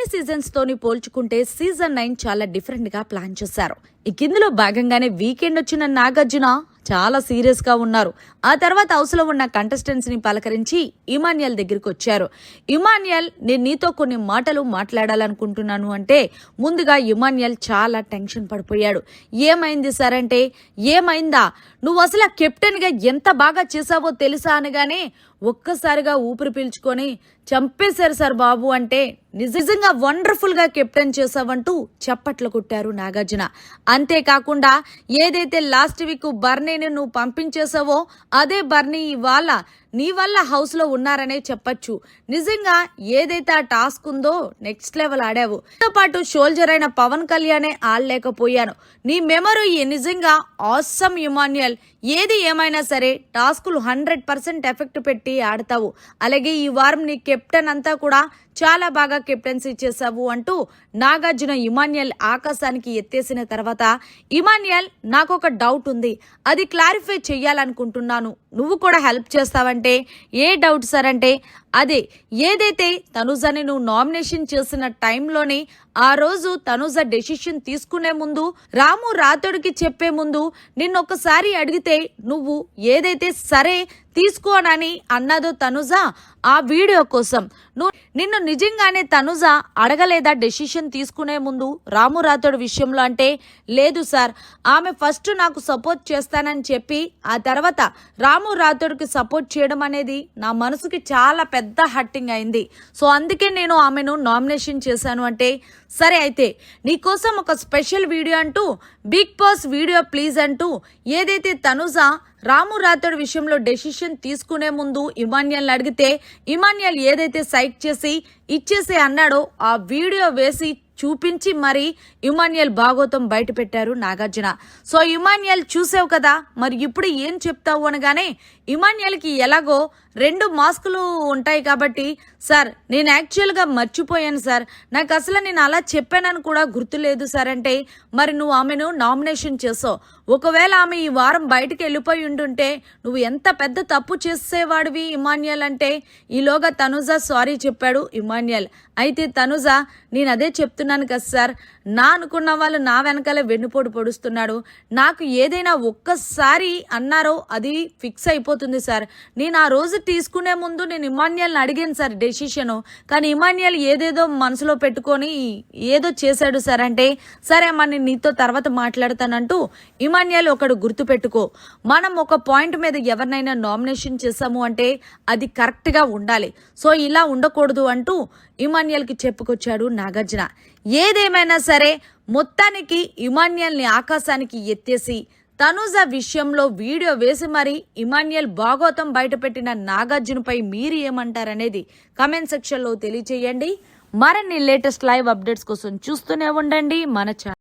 అన్ని సీజన్స్ తోని పోల్చుకుంటే సీజన్ నైన్ చాలా డిఫరెంట్గా ప్లాన్ చేశారు. ఇక ఇందులో భాగంగానే వీకెండ్ వచ్చిన నాగార్జున చాలా సీరియస్గా ఉన్నారు. ఆ తర్వాత అవసరం ఉన్న కంటెస్టెంట్స్ని పలకరించి ఇమాన్యల్ దగ్గరికి వచ్చారు. ఇమాన్యల్ నేను నీతో కొన్ని మాటలు మాట్లాడాలనుకుంటున్నాను అంటే ముందుగా ఇమాన్యల్ చాలా టెన్షన్ పడిపోయాడు. ఏమైంది సార్ అంటే ఏమైందా? నువ్వు అసలు కెప్టెన్గా కెప్టెన్గా ఎంత బాగా చేసావో తెలుసా? అనగానే ఒక్కసారిగా ఊపిరి పీల్చుకొని చంపేశారు సార్ బాబు అంటే నిజంగా వండర్ఫుల్గా కెప్టెన్ చేసావంటూ చప్పట్లు కొట్టారు నాగార్జున. అంతేకాకుండా ఏదైతే లాస్ట్ వీక్ బర్నీని నువ్వు పంపించేసావో అదే బర్నీ ఇవాళ నీ వల్ల హౌస్లో ఉన్నారనే చెప్పొచ్చు. నిజంగా ఏదైతే ఆ టాస్క్ ఉందో నెక్స్ట్ లెవెల్ ఆడావు. తో పాటు షోల్జర్ అయిన పవన్ కళ్యాణే ఆడలేకపోయాను. నీ మెమరీ నిజంగా ఆసమ్ ఇమాన్యుయల్ ఏది ఏమైనా సరే టాస్కులు హండ్రెడ్ పర్సెంట్ ఎఫెక్ట్ పెట్టి ఆడతావు. అలాగే ఈ వారం నీ కెప్టెన్ అంతా కూడా చాలా బాగా కెప్టెన్సీ చేశావు అంటూ నాగార్జున ఇమాన్యల్ ఆకాశానికి ఎత్తేసిన తర్వాత ఇమాన్యల్ నాకు ఒక డౌట్ ఉంది. అది క్లారిఫై చెయ్యాలనుకుంటున్నాను. నువ్వు కూడా హెల్ప్ చేస్తావంటే ఏ డౌట్ సార్ అంటే అదే ఏదైతే తనుజని నువ్వు నామినేషన్ చేసిన టైంలోనే ఆ రోజు తనుజ డెసిషన్ తీసుకునే ముందు రాము రాతోడికి చెప్పే ముందు నిన్నొకసారి అడిగితే నువ్వు ఏదైతే సరే తీసుకోనని అన్నదో తనుజ ఆ వీడియో కోసం. నువ్వు నిన్ను నిజంగానే తనుజ అడగలేదా డెసిషన్ తీసుకునే ముందు? రాము రాతోడి విషయంలో అంటే లేదు సార్. ఆమె ఫస్ట్ నాకు సపోర్ట్ చేస్తానని చెప్పి ఆ తర్వాత రాము రాతోడికి సపోర్ట్ చేయడం అనేది నా మనసుకి చాలా పెద్ద హట్టింగ్ అయింది. సో అందుకే నేను ఆమెను నామినేషన్ చేశాను అంటే సరే అయితే నీకోసం ఒక స్పెషల్ వీడియో అంటూ బిగ్ బాస్ వీడియో ప్లీజ్ అంటూ ఏదైతే తనుజ రాము రాథోడ్ విషయంలో డెసిషన్ తీసుకునే ముందు ఇమాన్యల్ అడిగితే ఇమాన్యల్ ఏదైతే సైక్ చేసి ఇచ్చేసి అన్నాడో ఆ వీడియో వేసి చూపించి మరి ఇమాన్యల్ భాగోతం బయట పెట్టారు నాగార్జున. సో ఇమాన్యల్ చూసావు కదా మరి ఇప్పుడు ఏం చెప్తావు అనగానే ఇమాన్యల్కి ఎలాగో రెండు మాస్కులు ఉంటాయి కాబట్టి సార్ నేను యాక్చువల్గా మర్చిపోయాను సార్. నాకు అసలు నేను అలా చెప్పానని కూడా గుర్తులేదు సార్. అంటే మరి నువ్వు ఆమెను నామినేషన్ చేసావు. ఒకవేళ ఆమె ఈ వారం బయటికి వెళ్ళిపోయి ఉంటుంటే నువ్వు ఎంత పెద్ద తప్పు చేసేవాడివి ఇమాన్యుయల్ అంటే ఈలోగా తనుజ సారీ చెప్పాడు ఇమాన్యుయల్. అయితే తనుజ నేను అదే చెప్తున్నాను కదా సార్. నా అనుకున్న వాళ్ళు నా వెనకాల వెన్నుపోటు పొడుస్తున్నాడు. నాకు ఏదైనా ఒక్కసారి అన్నారో అది ఫిక్స్ అయిపోతుంది సార్. నేను ఆ రోజు తీసుకునే ముందు నేను ఇమాన్యుయల్ని అడిగాను సార్ డెసిషను. కానీ ఇమాన్యుయల్ ఏదేదో మనసులో పెట్టుకొని ఏదో చేశాడు సార్ అంటే సరే అమ్మా నేను నీతో తర్వాత మాట్లాడతానంటూ ఇమాన్యల్ ఒకడు గుర్తుపెట్టుకో. మనం ఒక పాయింట్ మీద ఎవరినైనా నామినేషన్ చేసాము అంటే అది కరెక్ట్గా ఉండాలి. సో ఇలా ఉండకూడదు అంటూ ఇమాన్యుయల్కి చెప్పుకొచ్చాడు నాగార్జున. ఏదేమైనా సరే మొత్తానికి ఇమాన్యుయల్ని ఆకాశానికి ఎత్తేసి తనుజ విషయంలో వీడియో వేసి మరీ ఇమాన్యుయల్ భాగోతం బయటపెట్టిన నాగార్జునపై మీరు ఏమంటారనేది కమెంట్ సెక్షన్లో తెలియచేయండి. మరిన్ని లేటెస్ట్ లైవ్ అప్డేట్స్ కోసం చూస్తూనే ఉండండి. మన ఛానల్